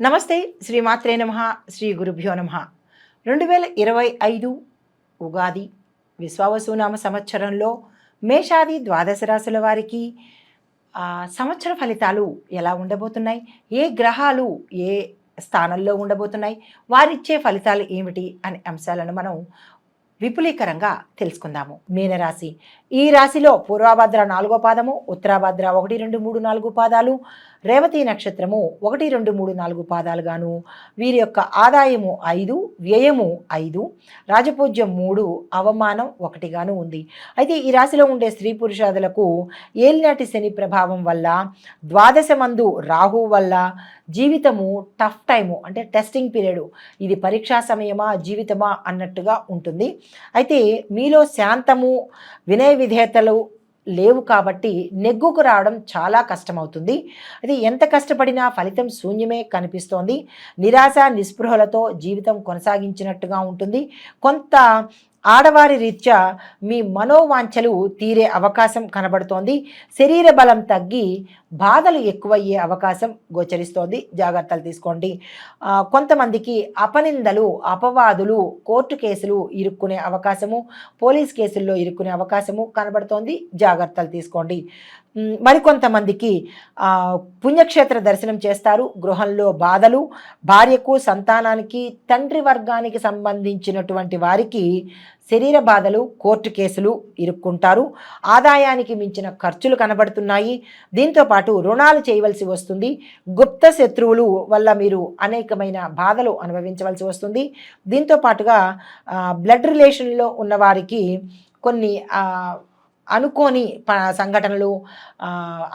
నమస్తే శ్రీ మాత్రే నమ శ్రీ గురుభ్యో నమ. రెండు వేల ఇరవై ఐదు ఉగాది విశ్వావసునామ సంవత్సరంలో మేషాది ద్వాదశ రాశుల వారికి సంవత్సర ఫలితాలు ఎలా ఉండబోతున్నాయి? ఏ గ్రహాలు ఏ స్థానంలో ఉండబోతున్నాయి? వారిచ్చే ఫలితాలు ఏమిటి? అనే అంశాలను మనం విపులీకరంగా తెలుసుకుందాము. మీనరాశి. ఈ రాశిలో పూర్వాభద్ర నాలుగో పాదము ఉత్తరాభద్ర ఒకటి రెండు మూడు నాలుగు పాదాలు రేవతి నక్షత్రము ఒకటి రెండు మూడు నాలుగు పాదాలుగాను వీరి యొక్క ఆదాయము ఐదు వ్యయము ఐదు రాజపూజ్యం మూడు అవమానం ఒకటిగాను ఉంది. అయితే ఈ రాశిలో ఉండే స్త్రీ పురుషాదులకు ఏలినాటి శని ప్రభావం వల్ల ద్వాదశ మందు రాహు వల్ల జీవితము టఫ్ టైము అంటే టెస్టింగ్ పీరియడ్. ఇది పరీక్షా సమయమా జీవితమా అన్నట్టుగా ఉంటుంది. అయితే మీలో శాంతము వినయ విధేయతలు లేవు కాబట్టి నెగ్గుకు రావడం చాలా కష్టమవుతుంది. అది ఎంత కష్టపడినా ఫలితం శూన్యమే కనిపిస్తోంది. నిరాశ నిస్పృహలతో జీవితం కొనసాగించినట్టుగా ఉంటుంది. కొంత ఆడవారి రీత్యా మీ మనోవాంఛలు తీరే అవకాశం కనబడుతోంది. శరీర బలం తగ్గి బాధలు ఎక్కువయ్యే అవకాశం గోచరిస్తోంది. జాగ్రత్తలు తీసుకోండి. కొంతమందికి అపనిందలు అపవాదులు కోర్టు కేసులు ఇరుక్కునే అవకాశము పోలీస్ కేసుల్లో ఇరుక్కునే అవకాశము కనబడుతోంది. జాగ్రత్తలు తీసుకోండి. మరికొంతమందికి పుణ్యక్షేత్ర దర్శనం చేస్తారు. గృహంలో బాధలు భార్యకు సంతానానికి తండ్రి వర్గానికి సంబంధించినటువంటి వారికి శరీర బాధలు కోర్టు కేసులు ఇరుక్కుంటారు. ఆదాయానికి మించిన ఖర్చులు కనబడుతున్నాయి. దీంతో పాటు రుణాలు చేయవలసి వస్తుంది. గుప్త శత్రువులు వల్ల మీరు అనేకమైన బాధలు అనుభవించవలసి వస్తుంది. దీంతో పాటుగా బ్లడ్ రిలేషన్లో ఉన్నవారికి కొన్ని అనుకోని ప సంఘటనలు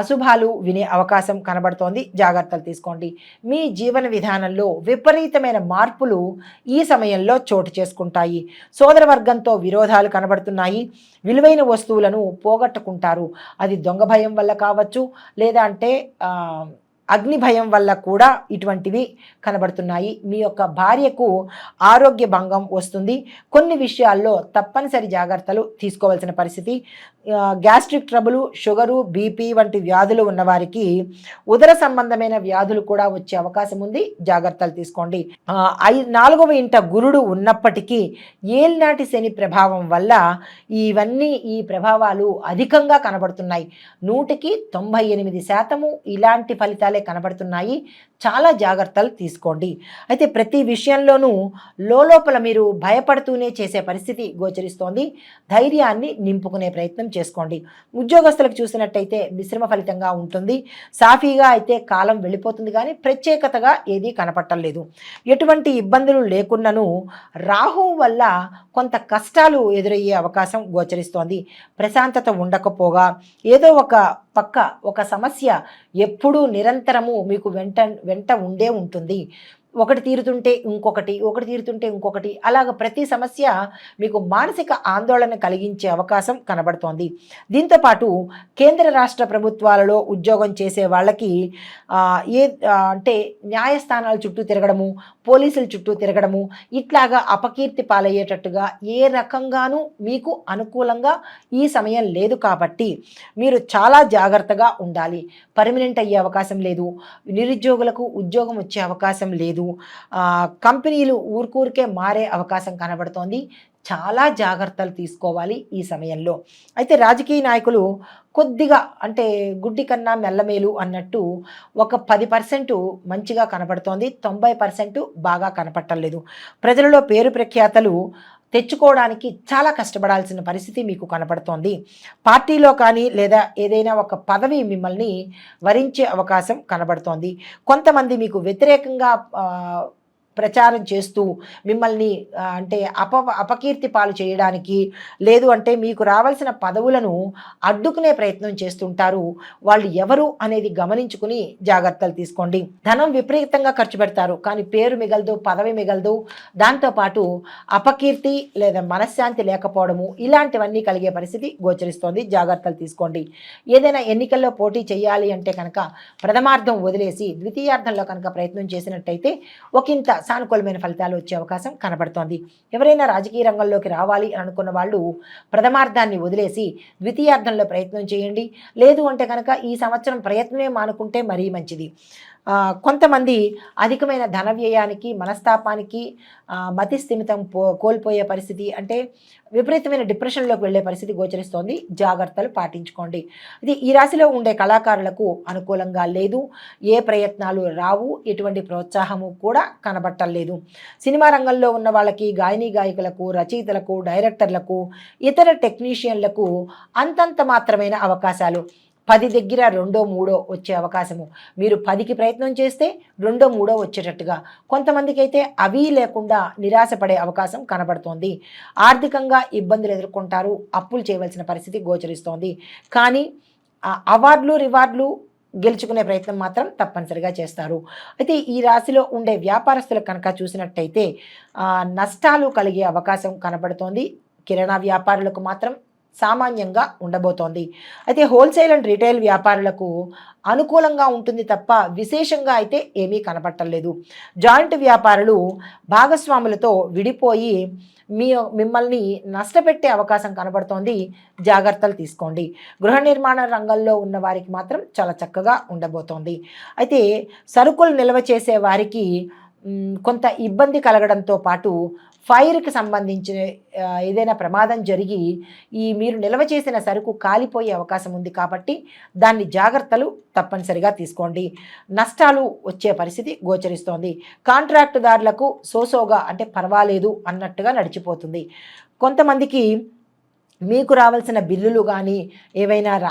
అశుభాలు వినే అవకాశం కనబడుతోంది. జాగ్రత్తలు తీసుకోండి. మీ జీవన విధానంలో విపరీతమైన మార్పులు ఈ సమయంలో చోటు చేసుకుంటాయి. సోదర వర్గంతో విరోధాలు కనబడుతున్నాయి. విలువైన వస్తువులను పోగొట్టుకుంటారు. అది దొంగ భయం వల్ల కావచ్చు లేదా అంటే అగ్ని భయం వల్ల కూడా ఇటువంటివి కనబడుతున్నాయి. మీ యొక్క భార్యకు ఆరోగ్య భంగం వస్తుంది. కొన్ని విషయాల్లో తప్పనిసరి జాగ్రత్తలు తీసుకోవాల్సిన పరిస్థితి. గ్యాస్ట్రిక్ ట్రబుల్ షుగరు బీపీ వంటి వ్యాధులు ఉన్నవారికి ఉదర సంబంధమైన వ్యాధులు కూడా వచ్చే అవకాశం ఉంది. జాగ్రత్తలు తీసుకోండి. ఐ నాలుగవ ఇంట గురుడు ఉన్నప్పటికీ ఏలినాటి శని ప్రభావం వల్ల ఇవన్నీ ఈ ప్రభావాలు అధికంగా కనబడుతున్నాయి. నూటికి తొంభై ఎనిమిది శాతము ఇలాంటి ఫలితాలే కనబడుతున్నాయి. చాలా జాగ్రత్తలు తీసుకోండి. అయితే ప్రతి విషయంలోనూ లోపల మీరు భయపడుతూనే చేసే పరిస్థితి గోచరిస్తోంది. ధైర్యాన్ని నింపుకునే ప్రయత్నం చేసుకోండి. ఉద్యోగస్తులకు చూసినట్టయితే మిశ్రమ ఫలితంగా ఉంటుంది. సాఫీగా అయితే కాలం వెళ్ళిపోతుంది కానీ ప్రత్యేకతగా ఏదీ కనపట్టలేదు ఎటువంటి ఇబ్బందులు లేకున్నను రాహు వల్ల కొంత కష్టాలు ఎదురయ్యే అవకాశం గోచరిస్తోంది. ప్రశాంతత ఉండకపోగా ఏదో ఒక పక్క ఒక సమస్య ఎప్పుడూ నిరంతరము మీకు వెంట వెంట ఉండే ఉంటుంది. ఒకటి తీరుతుంటే ఇంకొకటి ఒకటి తీరుతుంటే ఇంకొకటి అలాగ ప్రతి సమస్య మీకు మానసిక ఆందోళన కలిగించే అవకాశం కనబడుతోంది. దీంతోపాటు కేంద్ర రాష్ట్ర ప్రభుత్వాలలో ఉద్యోగం చేసే వాళ్ళకి ఏ అంటే న్యాయస్థానాల చుట్టూ తిరగడము పోలీసుల చుట్టూ తిరగడము ఇట్లాగా అపకీర్తి పాలయ్యేటట్టుగా ఏ రకంగానూ మీకు అనుకూలంగా ఈ సమయం లేదు కాబట్టి మీరు చాలా జాగ్రత్తగా ఉండాలి. పర్మనెంట్ అయ్యే అవకాశం లేదు. నిరుద్యోగులకు ఉద్యోగం వచ్చే అవకాశం లేదు. కంపెనీలు ఊరుకూరికే మారే అవకాశం కనబడుతోంది. చాలా జాగ్రత్తలు తీసుకోవాలి ఈ సమయంలో. అయితే రాజకీయ నాయకులు కొద్దిగా అంటే గుడ్డి కన్నా మెల్లమేలు అన్నట్టు ఒక పది పర్సెంట్ మంచిగా కనపడుతోంది తొంభై పర్సెంట్ బాగా కనపడటం లేదు. ప్రజలలో పేరు ప్రఖ్యాతలు తెచ్చుకోవడానికి చాలా కష్టపడాల్సిన పరిస్థితి మీకు కనపడుతోంది. పార్టీలో కానీ లేదా ఏదైనా ఒక పదవి మిమ్మల్ని వరించే అవకాశం కనబడుతోంది. కొంతమంది మీకు వ్యతిరేకంగా ప్రచారం చేస్తూ మిమ్మల్ని అంటే అప అపకీర్తి పాలు చేయడానికి లేదు అంటే మీకు రావాల్సిన పదవులను అడ్డుకునే ప్రయత్నం చేస్తుంటారు. వాళ్ళు ఎవరు అనేది గమనించుకుని జాగ్రత్తలు తీసుకోండి. ధనం విపరీతంగా ఖర్చు పెడతారు. కానీ పేరు మిగలదు పదవి మిగలదు. దాంతోపాటు అపకీర్తి లేదా మనశ్శాంతి లేకపోవడము ఇలాంటివన్నీ కలిగే పరిస్థితి గోచరిస్తోంది. జాగ్రత్తలు తీసుకోండి. ఏదైనా ఎన్నికల్లో పోటీ చేయాలి అంటే కనుక ప్రథమార్థం వదిలేసి ద్వితీయార్థంలో కనుక ప్రయత్నం చేసినట్టయితే ఒకంత సానుకూలమైన ఫలితాలు వచ్చే అవకాశం కనబడుతోంది. ఎవరైనా రాజకీయ రంగంలోకి రావాలి అని అనుకున్న వాళ్ళు ప్రథమార్థాన్ని వదిలేసి ద్వితీయార్థంలో ప్రయత్నం చేయండి. లేదు అంటే కనుక ఈ సంవత్సరం ప్రయత్నమే మానుకుంటే మరీ మంచిది. కొంతమంది అధికమైన ధన వ్యయానికి మనస్తాపానికి మతి స్థిమితం పో కోల్పోయే పరిస్థితి అంటే విపరీతమైన డిప్రెషన్లోకి వెళ్ళే పరిస్థితి గోచరిస్తోంది. జాగ్రత్తలు పాటించుకోండి. ఇది ఈ రాశిలో ఉండే కళాకారులకు అనుకూలంగా లేదు. ఏ ప్రయత్నాలు రావు. ఎటువంటి ప్రోత్సాహము కూడా కనబట్టలేదు సినిమా రంగంలో ఉన్న వాళ్ళకి గాయని గాయకులకు రచయితలకు డైరెక్టర్లకు ఇతర టెక్నీషియన్లకు అంతంత మాత్రమైన అవకాశాలు పది దగ్గర రెండో మూడో వచ్చే అవకాశము. మీరు పదికి ప్రయత్నం చేస్తే రెండో మూడో వచ్చేటట్టుగా. కొంతమందికి అయితే అవి లేకుండా నిరాశపడే అవకాశం కనబడుతోంది. ఆర్థికంగా ఇబ్బందులు ఎదుర్కొంటారు. అప్పులు చేయవలసిన పరిస్థితి గోచరిస్తోంది. కానీ అవార్డులు రివార్డులు గెలుచుకునే ప్రయత్నం మాత్రం తప్పనిసరిగా చేస్తారు. అయితే ఈ రాశిలో ఉండే వ్యాపారస్తులకు కనుక చూసినట్టయితే నష్టాలు కలిగే అవకాశం కనబడుతోంది. కిరాణా వ్యాపారులకు మాత్రం సామాన్యంగా ఉండబోతోంది. అయితే హోల్సేల్ అండ్ రీటైల్ వ్యాపారులకు అనుకూలంగా ఉంటుంది తప్ప విశేషంగా అయితే ఏమీ కనపట్టలేదు. జాయింట్ వ్యాపారులు భాగస్వాములతో విడిపోయి మీ మిమ్మల్ని నష్టపెట్టే అవకాశం కనబడుతోంది. జాగ్రత్తలు తీసుకోండి. గృహ నిర్మాణ రంగంలో ఉన్న వారికి మాత్రం చాలా చక్కగా ఉండబోతోంది. అయితే సరుకులు నిల్వ చేసే వారికి కొంత ఇబ్బంది కలగడంతో పాటు ఫైర్కి సంబంధించిన ఏదైనా ప్రమాదం జరిగి ఈ మీరు నిల్వ చేసిన సరుకు కాలిపోయే అవకాశం ఉంది కాబట్టి దాన్ని జాగ్రత్తలు తప్పనిసరిగా తీసుకోండి. నష్టాలు వచ్చే పరిస్థితి గోచరిస్తోంది. కాంట్రాక్టుదారులకు సోసోగా అంటే పర్వాలేదు అన్నట్టుగా నడిచిపోతుంది. కొంతమందికి మీకు రావాల్సిన బిల్లులు కానీ ఏవైనా రా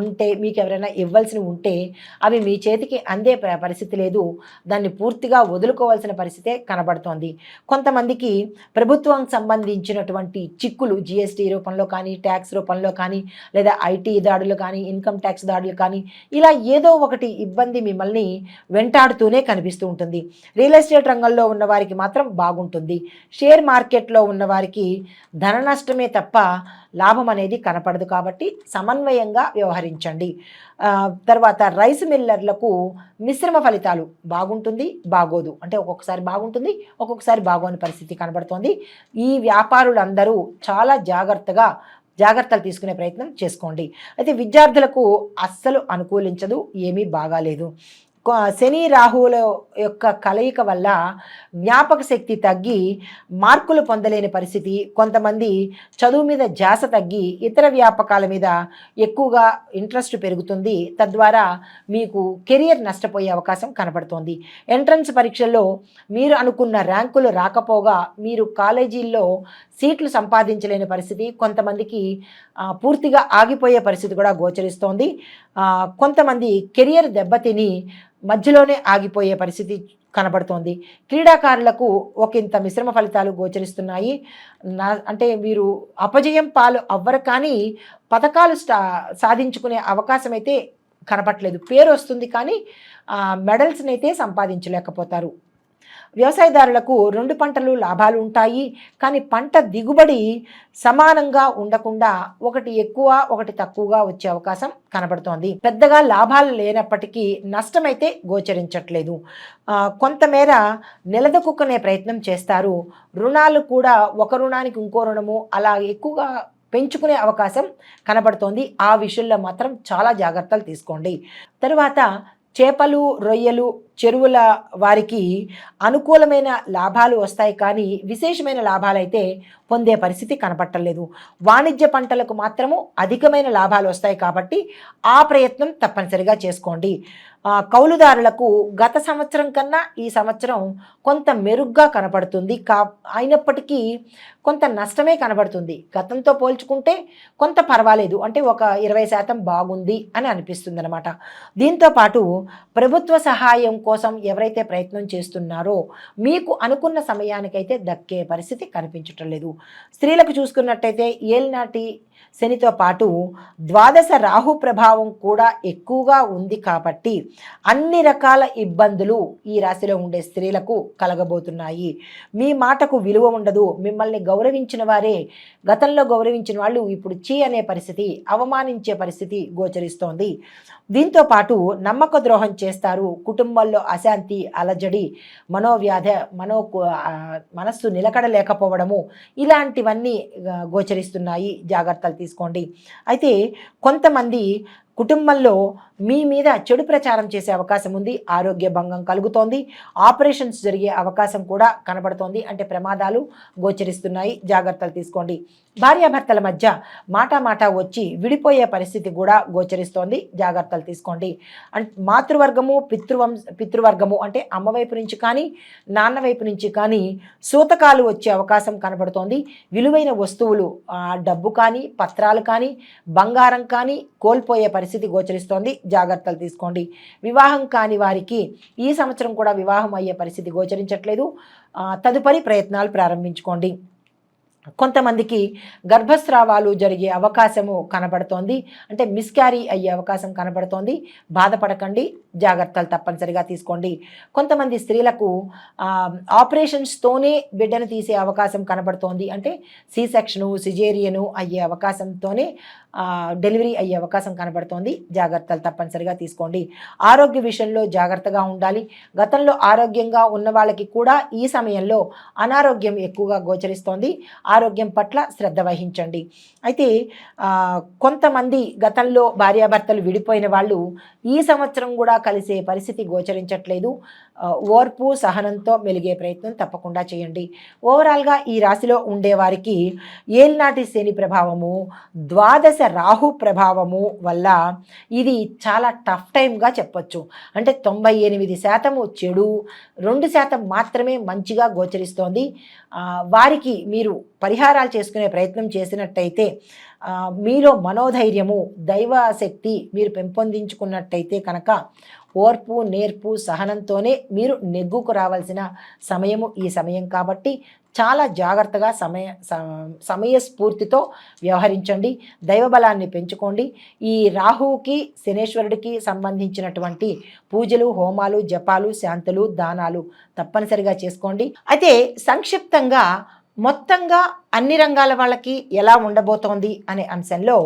ఉంటే మీకు ఎవరైనా ఇవ్వాల్సినవి ఉంటే అవి మీ చేతికి అందే ప- పరిస్థితి లేదు. దాన్ని పూర్తిగా వదులుకోవాల్సిన పరిస్థితే కనబడుతోంది. కొంతమందికి ప్రభుత్వం సంబంధించినటువంటి చిక్కులు జిఎస్టీ రూపంలో కానీ ట్యాక్స్ రూపంలో కానీ లేదా ఐటీ దాడులు కానీ ఇన్కమ్ ట్యాక్స్ దాడులు కానీ ఇలా ఏదో ఒకటి ఇబ్బంది మిమ్మల్ని వెంటాడుతూనే కనిపిస్తూ ఉంటుంది. రియల్ ఎస్టేట్ రంగంలో ఉన్న వారికి మాత్రం బాగుంటుంది. షేర్ మార్కెట్లో ఉన్న వారికి ధన నష్టమే తప్ప లాభం అనేది కనపడదు కాబట్టి సమన్వయంగా వ్యవహరించండి. తర్వాత రైస్ మిల్లర్లకు మిశ్రమ ఫలితాలు బాగుంటుంది బాగోదు. అంటే ఒక్కొక్కసారి బాగుంటుంది ఒక్కొక్కసారి బాగోని పరిస్థితి కనబడుతోంది. ఈ వ్యాపారులందరూ చాలా జాగ్రత్తగా జాగ్రత్తలు తీసుకునే ప్రయత్నం చేసుకోండి. అయితే విద్యార్థులకు అస్సలు అనుకూలించదు ఏమీ బాగాలేదు. శని రాహువుల యొక్క కలయిక వల్ల జ్ఞాపక శక్తి తగ్గి మార్కులు పొందలేని పరిస్థితి కొంతమంది చదువు మీద ధ్యాస తగ్గి ఇతర వ్యాపకాల మీద ఎక్కువగా ఇంట్రెస్ట్ పెరుగుతుంది. తద్వారా మీకు కెరియర్ నష్టపోయే అవకాశం కనపడుతోంది ఎంట్రన్స్ పరీక్షల్లో మీరు అనుకున్న ర్యాంకులు రాకపోగా మీరు కాలేజీల్లో సీట్లు సంపాదించలేని పరిస్థితి కొంతమందికి పూర్తిగా ఆగిపోయే పరిస్థితి కూడా గోచరిస్తోంది. కొంతమంది కెరియర్ దెబ్బతిని మధ్యలోనే ఆగిపోయే పరిస్థితి కనబడుతోంది. క్రీడాకారులకు ఒకంత మిశ్రమ ఫలితాలు గోచరిస్తున్నాయి. నా అంటే వీరు అపజయం పాలు అవ్వరు కానీ పథకాలు స్టా సాధించుకునే అవకాశం అయితే కనపట్లేదు. పేరు వస్తుంది కానీ ఆ, మెడల్స్ని అయితే సంపాదించలేకపోతారు. వ్యవసాయదారులకు రెండు పంటలు లాభాలు ఉంటాయి. కానీ పంట దిగుబడి సమానంగా ఉండకుండా ఒకటి ఎక్కువ ఒకటి తక్కువగా వచ్చే అవకాశం కనబడుతోంది. పెద్దగా లాభాలు లేనప్పటికీ నష్టమైతే గోచరించట్లేదు. కొంతమేర నిలదొక్కునే ప్రయత్నం చేస్తారు. రుణాలు కూడా ఒక రుణానికి ఇంకో రుణము అలా ఎక్కువగా పెంచుకునే అవకాశం కనబడుతోంది. ఆ విషయంలో మాత్రం చాలా జాగ్రత్తలు తీసుకోండి. తరువాత చేపలు రొయ్యలు చెరువుల వారికి అనుకూలమైన లాభాలు వస్తాయి. కానీ విశేషమైన లాభాలైతే పొందే పరిస్థితి కనపట్టలేదు. వాణిజ్య పంటలకు మాత్రము అధికమైన లాభాలు వస్తాయి కాబట్టి ఆ ప్రయత్నం తప్పనిసరిగా చేసుకోండి. కౌలుదారులకు గత సంవత్సరం కన్నా ఈ సంవత్సరం కొంత మెరుగ్గా కనపడుతుంది. కా అయినప్పటికీ కొంత నష్టమే కనబడుతుంది గతంతో పోల్చుకుంటే కొంత పర్వాలేదు. అంటే ఒక ఇరవై శాతం బాగుంది అని అనిపిస్తుంది అనమాట దీంతోపాటు ప్రభుత్వ సహాయం కోసం కోసం ఎవరైతే ప్రయత్నం చేస్తున్నారో మీకు అనుకున్న సమయానికైతే దక్కే పరిస్థితి కనిపించటం లేదు. స్త్రీలకు చూసుకున్నట్టయితే ఏలినాటి శనితో పాటు ద్వాదశ రాహు ప్రభావం కూడా ఎక్కువగా ఉంది కాబట్టి అన్ని రకాల ఇబ్బందులు ఈ రాశిలో ఉండే స్త్రీలకు కలగబోతున్నాయి. మీ మాటకు విలువ ఉండదు. మిమ్మల్ని గౌరవించిన వారే గతంలో గౌరవించిన వాళ్ళు ఇప్పుడు చీ అనే పరిస్థితి అవమానించే పరిస్థితి గోచరిస్తోంది. దీంతో పాటు నమ్మక ద్రోహం చేస్తారు. కుటుంబంలో అశాంతి అలజడి మనోవ్యాధ మనో మనస్సు నిలకడ లేకపోవడము ఇలాంటివన్నీ గోచరిస్తున్నాయి. జాగ్రత్తలు తీసుకోండి. అయితే కొంతమంది కుటుంబంలో మీ మీద చెడు ప్రచారం చేసే అవకాశం ఉంది ఆరోగ్య భంగం కలుగుతోంది ఆపరేషన్స్ జరిగే అవకాశం కూడా కనబడుతోంది అంటే ప్రమాదాలు గోచరిస్తున్నాయి. జాగ్రత్తలు తీసుకోండి. భార్యాభర్తల మధ్య మాట మాట వచ్చి విడిపోయే పరిస్థితి కూడా గోచరిస్తోంది. జాగ్రత్తలు తీసుకోండి. అంటే మాతృవర్గము పితృవం పితృవర్గము అంటే అమ్మ వైపు నుంచి కానీ నాన్న వైపు నుంచి కానీ సూతకాలు వచ్చే అవకాశం కనబడుతోంది. విలువైన వస్తువులు డబ్బు కానీ పత్రాలు కానీ బంగారం కానీ కోల్పోయే పరిస్థితి గోచరిస్తోంది. జాగ్రత్తలు తీసుకోండి. వివాహం కాని వారికి ఈ సంవత్సరం కూడా వివాహం అయ్యే పరిస్థితి గోచరించట్లేదు. తదుపరి ప్రయత్నాలు ప్రారంభించుకోండి. కొంతమందికి గర్భస్రావాలు జరిగే అవకాశము కనబడుతోంది. అంటే మిస్క్యారీ అయ్యే అవకాశం కనబడుతోంది. బాధపడకండి. జాగ్రత్తలు తప్పనిసరిగా తీసుకోండి. కొంతమంది స్త్రీలకు ఆపరేషన్స్తోనే బిడ్డను తీసే అవకాశం కనబడుతోంది. అంటే సి సెక్షను సిజేరియను అయ్యే అవకాశంతోనే డెలివరీ అయ్యే అవకాశం కనబడుతోంది. జాగ్రత్తలు తప్పనిసరిగా తీసుకోండి. ఆరోగ్య విషయంలో జాగ్రత్తగా ఉండాలి. గతంలో ఆరోగ్యంగా ఉన్న వాళ్ళకి కూడా ఈ సమయంలో అనారోగ్యం ఎక్కువగా గోచరిస్తోంది. ఆరోగ్యం పట్ల శ్రద్ధ వహించండి. అయితే కొంతమంది గతంలో భార్యాభర్తలు విడిపోయిన వాళ్ళు ఈ సంవత్సరం కూడా కలిసే పరిస్థితి గోచరించట్లేదు. ఓర్పు సహనంతో మెలిగే ప్రయత్నం తప్పకుండా చేయండి. ఓవరాల్గా ఈ రాశిలో ఉండేవారికి ఏల్నాటి శని ప్రభావము ద్వాదశ రాహు ప్రభావము వల్ల ఇది చాలా టఫ్ టైంగా చెప్పొచ్చు. అంటే తొంభై ఎనిమిది శాతము చెడు రెండు శాతం మాత్రమే మంచిగా గోచరిస్తోంది. వారికి మీరు పరిహారాలు చేసుకునే ప్రయత్నం చేసినట్టయితే మీలో మనోధైర్యము దైవశక్తి మీరు పెంపొందించుకున్నట్టయితే కనుక ఓర్పు నేర్పు సహనంతోనే మీరు నెగ్గుకు రావాల్సిన సమయము ఈ సమయం కాబట్టి చాలా జాగ్రత్తగా సమయ సమయస్ఫూర్తితో వ్యవహరించండి దైవబలాన్ని పెంచుకోండి. ఈ రాహువుకి శనేశ్వరుడికి సంబంధించినటువంటి పూజలు హోమాలు జపాలు శాంతులు దానాలు తప్పనిసరిగా చేసుకోండి. అయితే సంక్షిప్తంగా మొత్తంగా అన్ని రంగాల వాళ్ళకి ఎలా ఉండబోతోంది అనే అంశంలో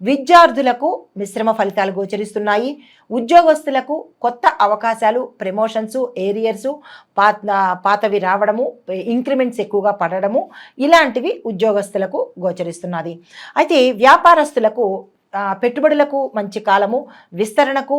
విద్యార్థులకు మిశ్రమ ఫలితాలు గోచరిస్తున్నాయి. ఉద్యోగస్తులకు కొత్త అవకాశాలు ప్రమోషన్స్ ఏరియర్సు పాత పాతవి రావడము ఇంక్రిమెంట్స్ ఎక్కువగా పడడము ఇలాంటివి ఉద్యోగస్తులకు గోచరిస్తున్నది. అయితే వ్యాపారస్తులకు పెట్టుబడులకు మంచి కాలము విస్తరణకు